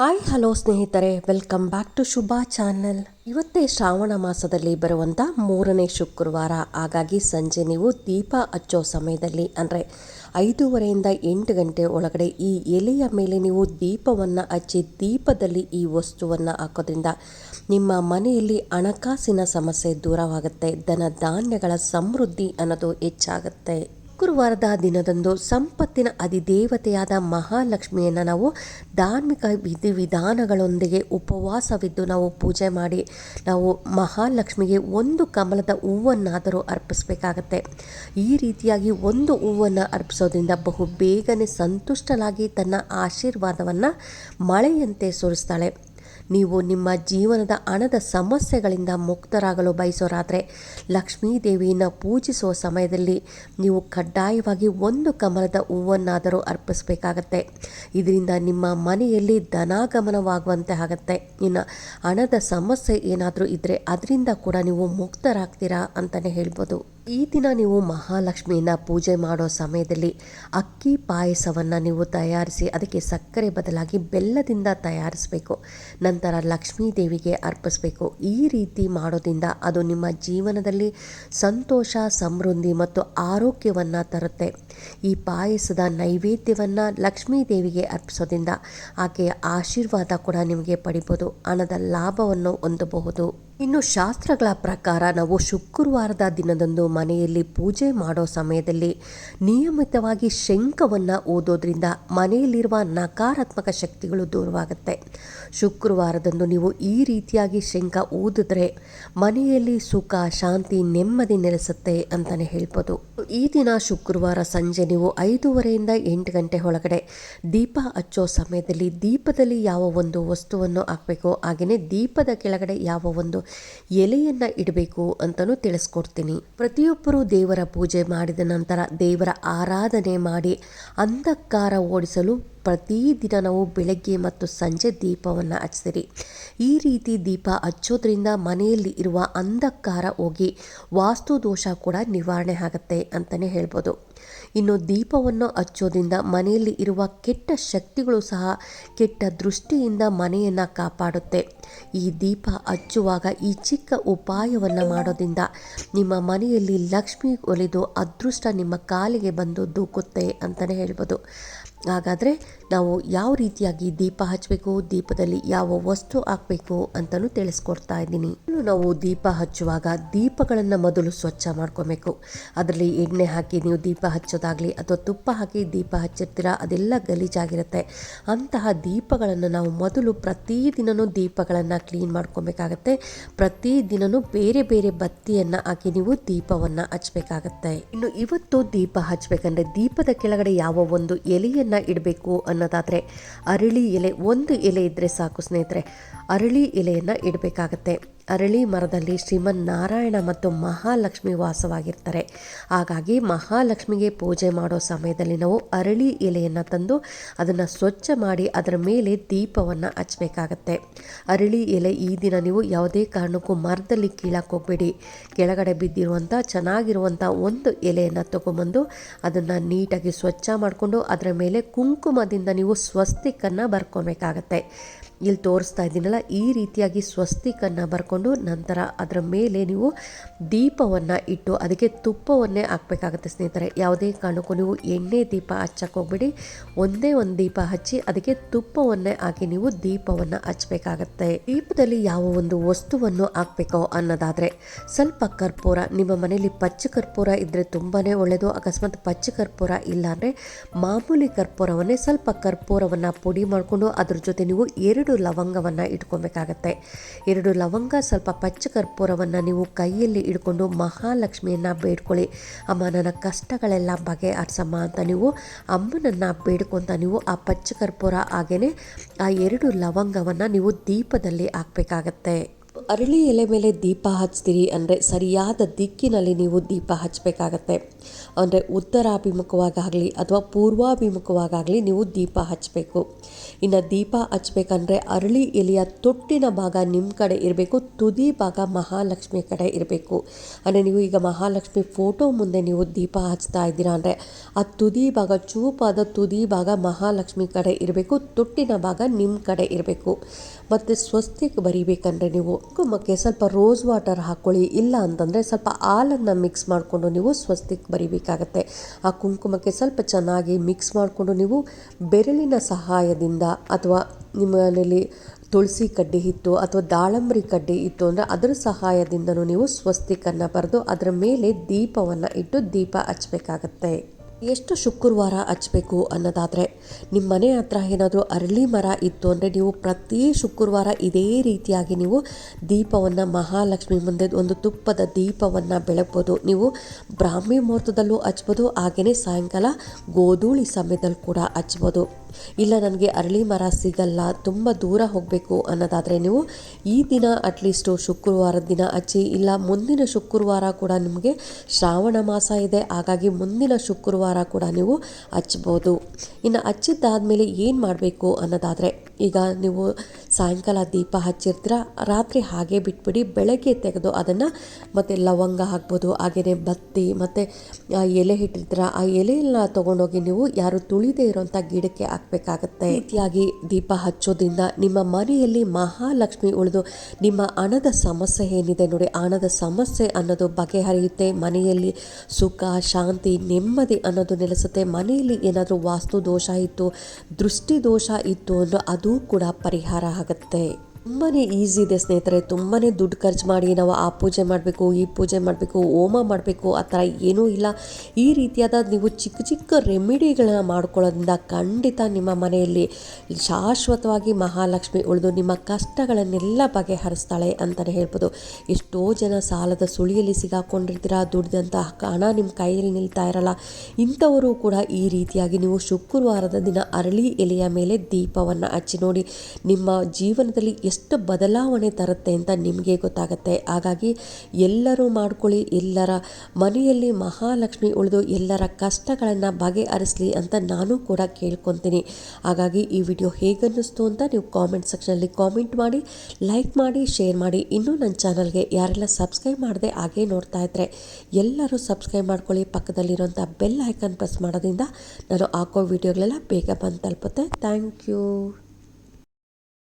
Hi, hello ಸ್ನೇಹಿತರೆ. Welcome back to Shubha channel. ಇವತ್ತೇ ಶ್ರಾವಣ ಮಾಸದಲ್ಲಿ ಬರುವಂಥ ಮೂರನೇ ಶುಕ್ರವಾರ. ಹಾಗಾಗಿ ಸಂಜೆ ನೀವು ದೀಪ ಹಚ್ಚೋ ಸಮಯದಲ್ಲಿ, ಅಂದರೆ ಐದೂವರೆಯಿಂದ ಎಂಟು ಗಂಟೆ ಒಳಗಡೆ ಈ ಎಲೆಯ ಮೇಲೆ ನೀವು ದೀಪವನ್ನು ಹಚ್ಚಿ, ದೀಪದಲ್ಲಿ ಈ ವಸ್ತುವನ್ನು ಹಾಕೋದ್ರಿಂದ ನಿಮ್ಮ ಮನೆಯಲ್ಲಿ ಹಣಕಾಸಿನ ಸಮಸ್ಯೆ ದೂರವಾಗುತ್ತೆ ಧನ ಧಾನ್ಯಗಳ ಸಮೃದ್ಧಿ ಅನ್ನೋದು ಹೆಚ್ಚಾಗುತ್ತೆ. ಶುಕ್ರವಾರದ ದಿನದಂದು ಸಂಪತ್ತಿನ ಅಧಿದೇವತೆಯಾದ ಮಹಾಲಕ್ಷ್ಮಿಯನ್ನು ನಾವು ಧಾರ್ಮಿಕ ವಿಧಿವಿಧಾನಗಳೊಂದಿಗೆ ಉಪವಾಸವಿದ್ದು ನಾವು ಪೂಜೆ ಮಾಡಿ ನಾವು ಮಹಾಲಕ್ಷ್ಮಿಗೆ ಒಂದು ಕಮಲದ ಹೂವನ್ನಾದರೂ ಅರ್ಪಿಸಬೇಕಾಗತ್ತೆ. ಈ ರೀತಿಯಾಗಿ ಒಂದು ಹೂವನ್ನು ಅರ್ಪಿಸೋದ್ರಿಂದ ಬಹು ಬೇಗನೆ ಸಂತುಷ್ಟಲಾಗಿ ತನ್ನ ಆಶೀರ್ವಾದವನ್ನು ಮಳೆಯಂತೆ ಸುರಿಸ್ತಾಳೆ. ನೀವು ನಿಮ್ಮ ಜೀವನದ ಹಣದ ಸಮಸ್ಯೆಗಳಿಂದ ಮುಕ್ತರಾಗಲು ಬಯಸೋರಾದರೆ ಲಕ್ಷ್ಮೀ ದೇವಿಯನ್ನು ಪೂಜಿಸುವ ಸಮಯದಲ್ಲಿ ನೀವು ಕಡ್ಡಾಯವಾಗಿ ಒಂದು ಕಮಲದ ಹೂವನ್ನಾದರೂ ಅರ್ಪಿಸಬೇಕಾಗತ್ತೆ. ಇದರಿಂದ ನಿಮ್ಮ ಮನೆಯಲ್ಲಿ ಧನಾಗಮನವಾಗುವಂತೆ ಆಗುತ್ತೆ. ಇನ್ನು ಹಣದ ಸಮಸ್ಯೆ ಏನಾದರೂ ಇದ್ದರೆ ಅದರಿಂದ ಕೂಡ ನೀವು ಮುಕ್ತರಾಗ್ತೀರಾ ಅಂತಲೇ ಹೇಳ್ಬೋದು. ಈ ದಿನ ನೀವು ಮಹಾಲಕ್ಷ್ಮಿಯನ್ನು ಪೂಜೆ ಮಾಡೋ ಸಮಯದಲ್ಲಿ ಅಕ್ಕಿ ಪಾಯಸವನ್ನು ನೀವು ತಯಾರಿಸಿ ಅದಕ್ಕೆ ಸಕ್ಕರೆ ಬದಲಾಗಿ ಬೆಲ್ಲದಿಂದ ತಯಾರಿಸಬೇಕು. ನಂತರ ಲಕ್ಷ್ಮೀ ದೇವಿಗೆ ಅರ್ಪಿಸಬೇಕು. ಈ ರೀತಿ ಮಾಡೋದ್ರಿಂದ ಅದು ನಿಮ್ಮ ಜೀವನದಲ್ಲಿ ಸಂತೋಷ, ಸಮೃದ್ಧಿ ಮತ್ತು ಆರೋಗ್ಯವನ್ನು ತರುತ್ತೆ. ಈ ಪಾಯಸದ ನೈವೇದ್ಯವನ್ನು ಲಕ್ಷ್ಮೀ ದೇವಿಗೆ ಅರ್ಪಿಸೋದ್ರಿಂದ ಆಕೆಯ ಆಶೀರ್ವಾದ ಕೂಡ ನಿಮಗೆ ಪಡಿಬೋದು. ಹಣದ ಲಾಭವನ್ನು ಹೊಂದಬಹುದು. ಇನ್ನು ಶಾಸ್ತ್ರಗಳ ಪ್ರಕಾರ ನಾವು ಶುಕ್ರವಾರದ ದಿನದಂದು ಮನೆಯಲ್ಲಿ ಪೂಜೆ ಮಾಡೋ ಸಮಯದಲ್ಲಿ ನಿಯಮಿತವಾಗಿ ಶಂಖವನ್ನು ಓದೋದ್ರಿಂದ ಮನೆಯಲ್ಲಿರುವ ನಕಾರಾತ್ಮಕ ಶಕ್ತಿಗಳು ದೂರವಾಗುತ್ತೆ. ಶುಕ್ರವಾರದಂದು ನೀವು ಈ ರೀತಿಯಾಗಿ ಶಂಖ ಓದಿದ್ರೆ ಮನೆಯಲ್ಲಿ ಸುಖ, ಶಾಂತಿ, ನೆಮ್ಮದಿ ನೆಲೆಸುತ್ತೆ ಅಂತಲೇ ಹೇಳ್ಬೋದು. ಈ ದಿನ ಶುಕ್ರವಾರ ಸಂಜೆ ನೀವು ಐದೂವರೆಯಿಂದ ಎಂಟು ಗಂಟೆ ಒಳಗಡೆ ದೀಪ ಹಚ್ಚೋ ಸಮಯದಲ್ಲಿ ದೀಪದಲ್ಲಿ ಯಾವ ಒಂದು ವಸ್ತುವನ್ನು ಹಾಕಬೇಕು ಹಾಗೆಯೇ ದೀಪದ ಕೆಳಗಡೆ ಯಾವ ಒಂದು ಎಲೆಯನ್ನು ಇಡಬೇಕು ಅಂತಲೂ ತಿಳಿಸ್ಕೊಡ್ತೀನಿ. ಪ್ರತಿಯೊಬ್ಬರು ದೇವರ ಪೂಜೆ ಮಾಡಿದ ನಂತರ ದೇವರ ಆರಾಧನೆ ಮಾಡಿ ಅಂಧಕಾರ ಓಡಿಸಲು ಪ್ರತಿದಿನ ನಾವು ಬೆಳಗ್ಗೆ ಮತ್ತು ಸಂಜೆ ದೀಪವನ್ನು ಹಚ್ಚಿರಿ. ಈ ರೀತಿ ದೀಪ ಹಚ್ಚೋದ್ರಿಂದ ಮನೆಯಲ್ಲಿ ಇರುವ ಅಂಧಕಾರ ಹೋಗಿ ವಾಸ್ತು ದೋಷ ಕೂಡ ನಿವಾರಣೆ ಆಗುತ್ತೆ ಅಂತಲೇ ಹೇಳ್ಬೋದು. ಇನ್ನು ದೀಪವನ್ನು ಹಚ್ಚೋದ್ರಿಂದ ಮನೆಯಲ್ಲಿ ಇರುವ ಕೆಟ್ಟ ಶಕ್ತಿಗಳು ಸಹ ಕೆಟ್ಟ ದೃಷ್ಟಿಯಿಂದ ಮನೆಯನ್ನು ಕಾಪಾಡುತ್ತೆ. ಈ ದೀಪ ಹಚ್ಚುವಾಗ ಈ ಚಿಕ್ಕ ಉಪಾಯವನ್ನು ಮಾಡೋದ್ರಿಂದ ನಿಮ್ಮ ಮನೆಯಲ್ಲಿ ಲಕ್ಷ್ಮಿ ಒಲಿದು ಅದೃಷ್ಟ ನಿಮ್ಮ ಕಾಲಿಗೆ ಬಂದು ದೂಕುತ್ತೆ ಅಂತಲೇ ಹೇಳ್ಬೋದು. ಹಾಗಾದರೆ ನಾವು ಯಾವ ರೀತಿಯಾಗಿ ದೀಪ ಹಚ್ಚಬೇಕು, ದೀಪದಲ್ಲಿ ಯಾವ ವಸ್ತು ಹಾಕಬೇಕು ಅಂತಲೂ ತಿಳಿಸ್ಕೊಡ್ತಾ ಇದ್ದೀನಿ. ಇನ್ನು ನಾವು ದೀಪ ಹಚ್ಚುವಾಗ ದೀಪಗಳನ್ನು ಮೊದಲು ಸ್ವಚ್ಛ ಮಾಡ್ಕೋಬೇಕು. ಅದರಲ್ಲಿ ಎಣ್ಣೆ ಹಾಕಿ ನೀವು ದೀಪ ಹಚ್ಚೋದಾಗಲಿ ಅಥವಾ ತುಪ್ಪ ಹಾಕಿ ದೀಪ ಹಚ್ಚಿರ್ತೀರ, ಅದೆಲ್ಲ ಗಲೀಜಾಗಿರುತ್ತೆ. ಅಂತಹ ದೀಪಗಳನ್ನು ನಾವು ಮೊದಲು ಪ್ರತಿದಿನವೂ ದೀಪಗಳನ್ನು ಕ್ಲೀನ್ ಮಾಡ್ಕೊಬೇಕಾಗತ್ತೆ. ಪ್ರತಿದಿನವೂ ಬೇರೆ ಬೇರೆ ಬತ್ತಿಯನ್ನು ಹಾಕಿ ನೀವು ದೀಪವನ್ನು ಹಚ್ಚಬೇಕಾಗತ್ತೆ ಇನ್ನು ಇವತ್ತು ದೀಪ ಹಚ್ಚಬೇಕಂದ್ರೆ ದೀಪದ ಕೆಳಗಡೆ ಯಾವ ಒಂದು ಎಲೆಯನ್ನು ಇಡಬೇಕು ಅನ್ನೋದಾದರೆ ಅರಳಿ ಎಲೆ ಒಂದು ಎಲೆ ಇದ್ದರೆ ಸಾಕು ಸ್ನೇಹಿತರೆ. ಅರಳಿ ಎಲೆಯನ್ನು ಇಡಬೇಕಾಗತ್ತೆ. ಅರಳಿ ಮರದಲ್ಲಿ ಶ್ರೀಮನ್ ನಾರಾಯಣ ಮತ್ತು ಮಹಾಲಕ್ಷ್ಮಿ ವಾಸವಾಗಿರ್ತಾರೆ. ಹಾಗಾಗಿ ಮಹಾಲಕ್ಷ್ಮಿಗೆ ಪೂಜೆ ಮಾಡೋ ಸಮಯದಲ್ಲಿ ನಾವು ಅರಳಿ ಎಲೆಯನ್ನು ತಂದು ಅದನ್ನು ಸ್ವಚ್ಛ ಮಾಡಿ ಅದರ ಮೇಲೆ ದೀಪವನ್ನು ಹಚ್ಚಬೇಕಾಗತ್ತೆ ಅರಳಿ ಎಲೆ ಈ ದಿನ ನೀವು ಯಾವುದೇ ಕಾರಣಕ್ಕೂ ಮರದಲ್ಲಿ ಕೀಳಕ್ಕೆ ಹೋಗಬೇಡಿ. ಕೆಳಗಡೆ ಬಿದ್ದಿರುವಂಥ ಚೆನ್ನಾಗಿರುವಂಥ ಒಂದು ಎಲೆಯನ್ನು ತಗೊಂಬಂದು ಅದನ್ನು ನೀಟಾಗಿ ಸ್ವಚ್ಛ ಮಾಡಿಕೊಂಡು ಅದರ ಮೇಲೆ ಕುಂಕುಮದಿಂದ ನೀವು ಸ್ವಸ್ತಿಕನ್ನು ಬರ್ಕೊಬೇಕಾಗತ್ತೆ. ಇಲ್ಲಿ ತೋರಿಸ್ತಾ ಇದ್ದೀನಲ್ಲ, ಈ ರೀತಿಯಾಗಿ ಸ್ವಸ್ತಿಕನ್ನು ಬರ್ಕೊಂಡು ನಂತರ ಅದರ ಮೇಲೆ ನೀವು ದೀಪವನ್ನು ಇಟ್ಟು ಅದಕ್ಕೆ ತುಪ್ಪವನ್ನೇ ಹಾಕಬೇಕಾಗತ್ತೆ ಸ್ನೇಹಿತರೆ. ಯಾವುದೇ ಕಾರಣಕ್ಕೂ ನೀವು ಎಣ್ಣೆ ದೀಪ ಹಚ್ಚಕ್ಕೆ ಹೋಗ್ಬಿಡಿ. ಒಂದೇ ಒಂದು ದೀಪ ಹಚ್ಚಿ ಅದಕ್ಕೆ ತುಪ್ಪವನ್ನೇ ಹಾಕಿ ನೀವು ದೀಪವನ್ನು ಹಚ್ಚಬೇಕಾಗತ್ತೆ. ದೀಪದಲ್ಲಿ ಯಾವ ಒಂದು ವಸ್ತುವನ್ನು ಹಾಕಬೇಕೋ ಅನ್ನೋದಾದರೆ ಸ್ವಲ್ಪ ಕರ್ಪೂರ. ನಿಮ್ಮ ಮನೆಯಲ್ಲಿ ಪಚ್ಚ ಕರ್ಪೂರ ಇದ್ದರೆ ತುಂಬಾ ಒಳ್ಳೆಯದು ಅಕಸ್ಮಾತ್ ಪಚ್ಚ ಕರ್ಪೂರ ಇಲ್ಲ ಅಂದರೆ ಮಾಮೂಲಿ ಕರ್ಪೂರವನ್ನೇ ಸ್ವಲ್ಪ ಕರ್ಪೂರವನ್ನು ಪುಡಿ ಮಾಡಿಕೊಂಡು ಅದ್ರ ಜೊತೆ ನೀವು ಎರಡು ಎರಡು ಲವಂಗವನ್ನು ಇಟ್ಕೊಬೇಕಾಗತ್ತೆ. ಎರಡು ಲವಂಗ ಸ್ವಲ್ಪ ಪಚ್ಚ ಕರ್ಪೂರವನ್ನು ನೀವು ಕೈಯಲ್ಲಿ ಇಟ್ಕೊಂಡು ಮಹಾಲಕ್ಷ್ಮಿಯನ್ನು ಬೇಡ್ಕೊಳ್ಳಿ. ಅಮ್ಮ, ನನ್ನ ಕಷ್ಟಗಳೆಲ್ಲ ಬಗೆಹರಿಸಮ್ಮ ಅಂತ ನೀವು ಅಮ್ಮನನ್ನು ಬೇಡ್ಕೊತ ನೀವು ಆ ಪಚ್ಚ ಕರ್ಪೂರ ಹಾಗೆಯೇ ಆ ಎರಡು ಲವಂಗವನ್ನು ನೀವು ದೀಪದಲ್ಲಿ ಹಾಕಬೇಕಾಗತ್ತೆ. ಅರಳಿ ಎಲೆ ಮೇಲೆ ದೀಪ ಹಚ್ತೀರಿ ಅಂದರೆ ಸರಿಯಾದ ದಿಕ್ಕಿನಲ್ಲಿ ನೀವು ದೀಪ ಹಚ್ಚಬೇಕಾಗತ್ತೆ. ಅಂದರೆ ಉತ್ತರಾಭಿಮುಖವಾಗಲಿ ಅಥವಾ ಪೂರ್ವಾಭಿಮುಖವಾಗಲಿ ನೀವು ದೀಪ ಹಚ್ಚಬೇಕು. ಇನ್ನು ದೀಪ ಹಚ್ಬೇಕಂದ್ರೆ ಅರಳಿ ಎಲೆಯ ತೊಟ್ಟಿನ ಭಾಗ ನಿಮ್ಮ ಕಡೆ ಇರಬೇಕು, ತುದಿ ಭಾಗ ಮಹಾಲಕ್ಷ್ಮಿ ಕಡೆ ಇರಬೇಕು. ಅಂದರೆ ನೀವು ಈಗ ಮಹಾಲಕ್ಷ್ಮಿ ಫೋಟೋ ಮುಂದೆ ನೀವು ದೀಪ ಹಚ್ತಾ ಇದ್ದೀರಾ ಅಂದರೆ ಆ ತುದಿ ಭಾಗ, ಚೂಪಾದ ತುದಿ ಭಾಗ ಮಹಾಲಕ್ಷ್ಮಿ ಕಡೆ ಇರಬೇಕು, ತೊಟ್ಟಿನ ಭಾಗ ನಿಮ್ಮ ಕಡೆ ಇರಬೇಕು. ಮತ್ತು ಸ್ವಸ್ತಿಕ್ ಬರೀಬೇಕಂದ್ರೆ ನೀವು ಕುಂಕುಮಕ್ಕೆ ಸ್ವಲ್ಪ ರೋಸ್ ವಾಟರ್ ಹಾಕ್ಕೊಳ್ಳಿ ಇಲ್ಲ ಅಂತಂದರೆ ಸ್ವಲ್ಪ ಹಾಲನ್ನು ಮಿಕ್ಸ್ ಮಾಡಿಕೊಂಡು ನೀವು ಸ್ವಸ್ತಿಕ್ ಬರಿಬೇಕಾಗತ್ತೆ. ಆ ಕುಂಕುಮಕ್ಕೆ ಸ್ವಲ್ಪ ಚೆನ್ನಾಗಿ ಮಿಕ್ಸ್ ಮಾಡಿಕೊಂಡು ನೀವು ಬೆರಳಿನ ಸಹಾಯದಿಂದ ಅಥವಾ ನಿಮ್ಮ ಮನೆಯಲ್ಲಿ ತುಳಸಿ ಕಡ್ಡಿ ಇತ್ತು ಅಥವಾ ದಾಳಂಬರಿ ಕಡ್ಡಿ ಇತ್ತು ಅಂದರೆ ಅದರ ಸಹಾಯದಿಂದನೂ ನೀವು ಸ್ವಸ್ತಿಕನ್ನು ಬರೆದು ಅದರ ಮೇಲೆ ದೀಪವನ್ನು ಇಟ್ಟು ದೀಪ ಹಚ್ಚಬೇಕಾಗತ್ತೆ ಎಷ್ಟು ಶುಕ್ರವಾರ ಹಚ್ಚಬೇಕು ಅನ್ನೋದಾದರೆ ನಿಮ್ಮ ಮನೆ ಹತ್ರ ಏನಾದರೂ ಅರಳಿ ಮರ ಇತ್ತು ಅಂದರೆ ನೀವು ಪ್ರತಿ ಶುಕ್ರವಾರ ಇದೇ ರೀತಿಯಾಗಿ ನೀವು ದೀಪವನ್ನು ಮಹಾಲಕ್ಷ್ಮಿ ಮುಂದೆ ಒಂದು ತುಪ್ಪದ ದೀಪವನ್ನು ಬೆಳಗ್ಬೋದು. ನೀವು ಬ್ರಾಹ್ಮಿ ಮುಹೂರ್ತದಲ್ಲೂ ಹಚ್ಬೋದು ಹಾಗೆಯೇ ಸಾಯಂಕಾಲ ಗೋಧೂಳಿ ಸಮಯದಲ್ಲಿ ಕೂಡ ಹಚ್ಬೋದು. ಇಲ್ಲ, ನನಗೆ ಅರಳಿ ಮರ ಸಿಗಲ್ಲ, ತುಂಬ ದೂರ ಹೋಗಬೇಕು ಅನ್ನೋದಾದರೆ ನೀವು ಈ ದಿನ ಅಟ್ಲೀಸ್ಟು ಶುಕ್ರವಾರದ ದಿನ ಹಚ್ಚಿ ಇಲ್ಲ ಮುಂದಿನ ಶುಕ್ರವಾರ ಕೂಡ ನಿಮಗೆ ಶ್ರಾವಣ ಮಾಸ ಇದೆ, ಹಾಗಾಗಿ ಮುಂದಿನ ಶುಕ್ರವಾರ ಕೂಡ ನೀವು ಹಚ್ಬೋದು ಇನ್ನು ಹಚ್ಚಿದ್ದಾದ್ಮೇಲೆ ಏನು ಮಾಡಬೇಕು ಅನ್ನೋದಾದರೆ ಈಗ ನೀವು ಸಾಯಂಕಾಲ ದೀಪ ಹಚ್ಚಿರ್ತೀರ, ರಾತ್ರಿ ಹಾಗೆ ಬಿಟ್ಬಿಡಿ, ಬೆಳಗ್ಗೆ ತೆಗೆದು ಅದನ್ನು ಮತ್ತು ಲವಂಗ ಹಾಕ್ಬೋದು ಹಾಗೆಯೇ ಬತ್ತಿ ಮತ್ತು, ಆ, ಎಲೆ ಇಟ್ಟಿರ್ತೀರ ಆ ಎಲೆಯೆಲ್ಲ ತೊಗೊಂಡೋಗಿ ನೀವು ಯಾರು ತುಳಿದೇ ಇರೋಂಥ ಗಿಡಕ್ಕೆ ಹಾಕಬೇಕಾಗತ್ತೆ. ರೀತಿಯಾಗಿ ದೀಪ ಹಚ್ಚೋದ್ರಿಂದ ನಿಮ್ಮ ಮನೆಯಲ್ಲಿ ಮಹಾಲಕ್ಷ್ಮಿ ಉಳಿದು ನಿಮ್ಮ ಹಣದ ಸಮಸ್ಯೆ ಏನಿದೆ ನೋಡಿ, ಹಣದ ಸಮಸ್ಯೆ ಅನ್ನೋದು ಬಗೆಹರಿಯುತ್ತೆ. ಮನೆಯಲ್ಲಿ ಸುಖ, ಶಾಂತಿ, ನೆಮ್ಮದಿ ಅನ್ನೋದು ನೆಲೆಸುತ್ತೆ. ಮನೆಯಲ್ಲಿ ಏನಾದರೂ ವಾಸ್ತು ದೋಷ ಇತ್ತು, ದೃಷ್ಟಿ ದೋಷ ಇತ್ತು ಅಂದ್ರೆ ಅದು ಕೂಡ ಪರಿಹಾರ ಆಗುತ್ತೆ. ತುಂಬಾ ಈಸಿ ಇದೆ ಸ್ನೇಹಿತರೆ. ತುಂಬಾ ದುಡ್ಡು ಖರ್ಚು ಮಾಡಿ ನಾವು ಆ ಪೂಜೆ ಮಾಡಬೇಕು, ಈ ಪೂಜೆ ಮಾಡಬೇಕು, ಹೋಮ ಮಾಡಬೇಕು, ಆ ಥರ ಏನೂ ಇಲ್ಲ. ಈ ರೀತಿಯಾದ ನೀವು ಚಿಕ್ಕ ಚಿಕ್ಕ ರೆಮಿಡಿಗಳನ್ನ ಮಾಡ್ಕೊಳ್ಳೋದ್ರಿಂದ ಖಂಡಿತ ನಿಮ್ಮ ಮನೆಯಲ್ಲಿ ಶಾಶ್ವತವಾಗಿ ಮಹಾಲಕ್ಷ್ಮಿ ಉಳಿದು ನಿಮ್ಮ ಕಷ್ಟಗಳನ್ನೆಲ್ಲ ಬಗೆಹರಿಸ್ತಾಳೆ ಅಂತಲೇ ಹೇಳ್ಬೋದು. ಎಷ್ಟೋ ಜನ ಸಾಲದ ಸುಳಿಯಲ್ಲಿ ಸಿಗಾಕೊಂಡಿರ್ತೀರ, ದುಡ್ದಂಥ ಹಣ ನಿಮ್ಮ ಕೈಯಲ್ಲಿ ನಿಲ್ತಾ ಇರಲ್ಲ. ಇಂಥವರು ಕೂಡ ಈ ರೀತಿಯಾಗಿ ನೀವು ಶುಕ್ರವಾರದ ದಿನ ಅರಳಿ ಎಲೆಯ ಮೇಲೆ ದೀಪವನ್ನು ಹಚ್ಚಿ ನೋಡಿ ನಿಮ್ಮ ಜೀವನದಲ್ಲಿ ಎಷ್ಟು ಬದಲಾವಣೆ ತರುತ್ತೆ ಅಂತ ನಿಮಗೆ ಗೊತ್ತಾಗುತ್ತೆ. ಹಾಗಾಗಿ ಎಲ್ಲರೂ ಮಾಡ್ಕೊಳ್ಳಿ, ಎಲ್ಲರ ಮನೆಯಲ್ಲಿ ಮಹಾಲಕ್ಷ್ಮಿ ಉಳಿದು ಎಲ್ಲರ ಕಷ್ಟಗಳನ್ನು ಬಗೆಹರಿಸಲಿ ಅಂತ ನಾನು ಕೂಡ ಕೇಳ್ಕೊತೀನಿ. ಹಾಗಾಗಿ ಈ ವಿಡಿಯೋ ಹೇಗನ್ನಿಸ್ತು ಅಂತ ನೀವು ಕಾಮೆಂಟ್ ಸೆಕ್ಷನಲ್ಲಿ ಕಾಮೆಂಟ್ ಮಾಡಿ ಲೈಕ್ ಮಾಡಿ ಶೇರ್ ಮಾಡಿ. ಇನ್ನೂ ನನ್ನ ಚಾನಲ್ಗೆ ಯಾರೆಲ್ಲ ಸಬ್ಸ್ಕ್ರೈಬ್ ಮಾಡದೆ ಹಾಗೇ ನೋಡ್ತಾ ಇದ್ದರೆ ಎಲ್ಲರೂ ಸಬ್ಸ್ಕ್ರೈಬ್ ಮಾಡ್ಕೊಳ್ಳಿ. ಪಕ್ಕದಲ್ಲಿರುವಂಥ ಬೆಲ್ ಐಕನ್ ಪ್ರೆಸ್ ಮಾಡೋದ್ರಿಂದ ನಾನು ಹಾಕೋ ವಿಡಿಯೋಗಳೆಲ್ಲ ಬೇಗ ಬಂದು ತಲುಪುತ್ತೆ. Thank you